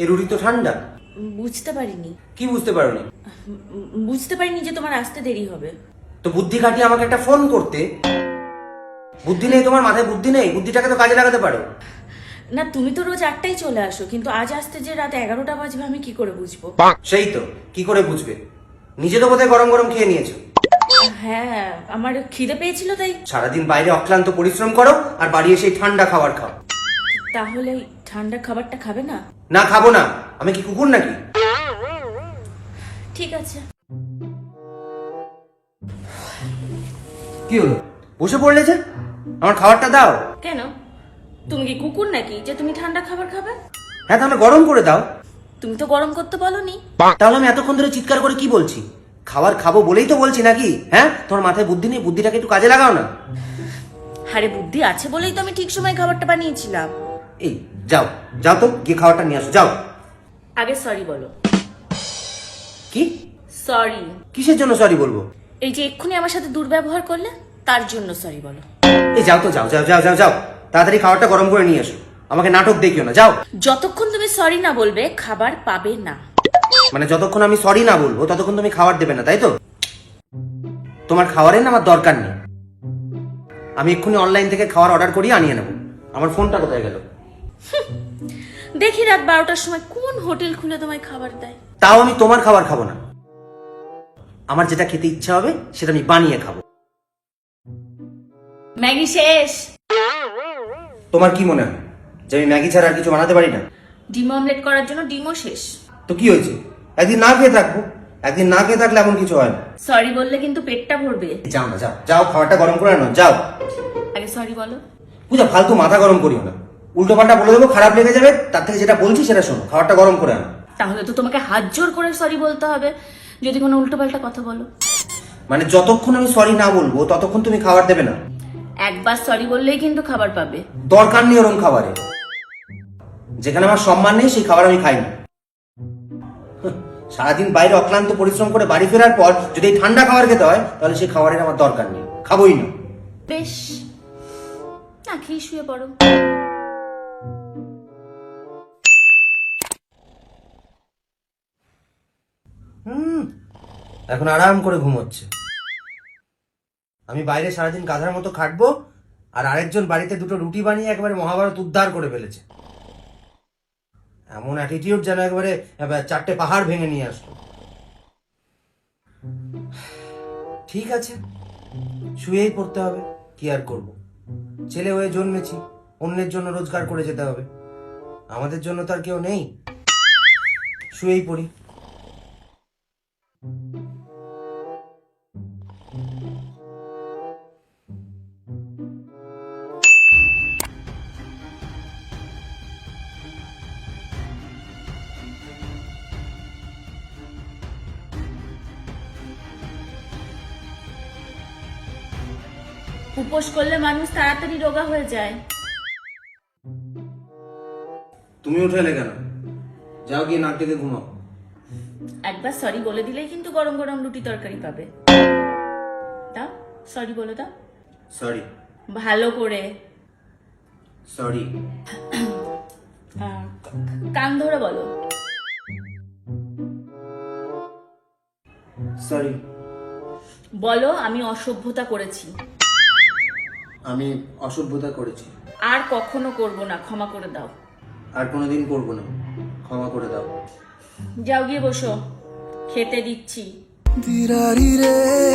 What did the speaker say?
এই রুটি তো ঠান্ডা। বুঝতে পারিনি। কি বুঝতে পারোনি? বুঝতে পারিনি যে তোমার আসতে দেরি হবে। তো বুদ্ধি খাটিয়ে আমাকে একটা ফোন করতে। বুদ্ধি নেই তোমার মাথায় বুদ্ধি নেই? বুদ্ধিটাকে তো কাজে লাগাতে পারো। না তুমি তো রোজ আটটাই চলে আসো কিন্তু আজ আসতে যে রাত এগারোটা বাজবে আমি কি করে বুঝব? সেই তো কি করে বুঝবে? নিজে তো বোধহয় গরম গরম খেয়ে নিয়েছো। হ্যাঁ আমার খিদে পেয়েছিল তাই। সারাদিন বাইরে অক্লান্ত পরিশ্রম করো আর বাড়ি এসে ঠান্ডা খাবার খাও। তাহলে ঠান্ডা খাবারটা খাবে না? না খাব না। আমি কি কুকুর নাকি? ঠিক আছে। কি হলো? বসে পড়লে যে? আমার খাবারটা দাও। কেন? তুমি কি কুকুর নাকি যে তুমি ঠান্ডা খাবার খাবে? হ্যাঁ তাহলে গরম করে দাও। তুমি তো গরম করতে বলনি। তাহলে আমি এতক্ষণ ধরে চিৎকার করে কি বলছি? খাবার খাব বলেই তো বলছি নাকি? হ্যাঁ? তোমার মাথায় বুদ্ধি নেই বুদ্ধিটাকে একটু কাজে লাগাও না। আরে বুদ্ধি আছে বলেই তো আমি ঠিক সময় খাবারটা বানিয়েছিলাম। এই যাও যাও তো গিয়ে খাবারটা নিয়ে আসো যাও। আগে সরি বলো। কি? সরি কিসের জন্য সরি বলব? এই যে এক্ষুনি আমার সাথে দুর্ব্যবহার করলে তার জন্য সরি বলো। এই যাও তো যাও যাও যাও যাও যাও। তাড়াতাড়ি খাবারটা গরম করে নিয়ে এসো আমাকে নাটক দেখিও না যাও। যতক্ষণ তুমি সরি না বলবে খাবার পাবে না। মানে যতক্ষণ আমি সরি না বলব ততক্ষণ তুমি খাবার দেবে না তাই তো? তোমার খাবারের না আমার দরকার নেই। আমি এক্ষুনি অনলাইন থেকে খাবার অর্ডার করিয়ে আনিয়ে নেব। আমার ফোনটা কোথায় গেল? দেখি রাত বারোটার সময় কোন হোটেল খুলে তোমায় খাবার দেয়। তাও আমি তোমার খাবার খাব না। আমার যেটা খেতে ইচ্ছা হবে সেটা আমি বানিয়ে খাব। ম্যাগি শেষ। তোমার কি মনে হয়? যে আমি ম্যাগি ছাড়া আর কিছু বানাতে পারি না? ডিম অমলেট করার জন্য ডিমও শেষ। তো কি হয়েছে? একদিন না খেয়ে থাকব। একদিন না খেয়ে থাকলে এমন কিছু হয় না। সরি বললে কিন্তু পেটটা ভরবে। যাও না যাও। যাও খাবারটা গরম করে নাও যাও। আগে সরি বলো। পূজা ফালতু মাথা গরম করিও না। উল্টো পাল্টা বলে দেবো খারাপ লেগে যাবে তার থেকে যেটা বলছি সেটা শোনো খাবারটা গরম করে আনো। তাহলে তো তোমাকে হাত জোর করে সরি বলতে হবে যদি কোনো উল্টোপাল্টা কথা বলো। মানে যতক্ষণ আমি সরি না বলব ততক্ষণ তুমি খাবার দেবে না। একবার সরি বললেই কিন্তু খাবার পাবে। দরকার নেই ওরম খাবারে। যেখানে আমার সম্মান নেই সেই খাবার আমি খাই না সারাদিন বাইরে অক্লান্ত পরিশ্রম করে বাড়ি ফেরার পর যদি ঠান্ডা খাবার খেতে হয় তাহলে সেই খাবারের আমার দরকার নেই। খাবোই না। বেশ না খেয়ে শুয়ে পড়ো। হুম। এখন আরাম করে ঘুমোচ্ছে। আমি বাইরে সারাদিন গাধার মতো খাটবো আর আরেকজন বাড়িতে দুটো রুটি বানিয়ে একেবারে মহাভারত উদ্ধার করে ফেলেছে। এমন অ্যাটিটিউড যেন একবারে চারটে পাহাড় ভেঙে নিয়ে আসলো। ঠিক আছে, শুয়েই পড়তে হবে, কি আর করব? ছেলে হয়ে জন্মেছি, অন্যের জন্য রোজগার করে যেতে হবে। আমাদের জন্য তো আর কেউ নেই। শুয়েই পড়ি। উপোস করলে মানুষ তাড়াতাড়ি রোগা হয়ে যায়। তুমি উঠে এলে কেন? যাও গিয়ে নাক ডেকে ঘুমাও। একবার সরি বলে দিলেই কিন্তু গরম গরম রুটি তরকারি পাবে। দাও সরি বলে দাও সরি ভালো করে। সরি কান ধরে বলো। সরি বলো আমি অসভ্যতা করেছি। আমি অসভ্যতা করেছি। আর কখনো করব না ক্ষমা করে দাও। আর কোনোদিন করব না ক্ষমা করে দাও। যাও গিয়ে বসো। খেতে দিচ্ছি। রে।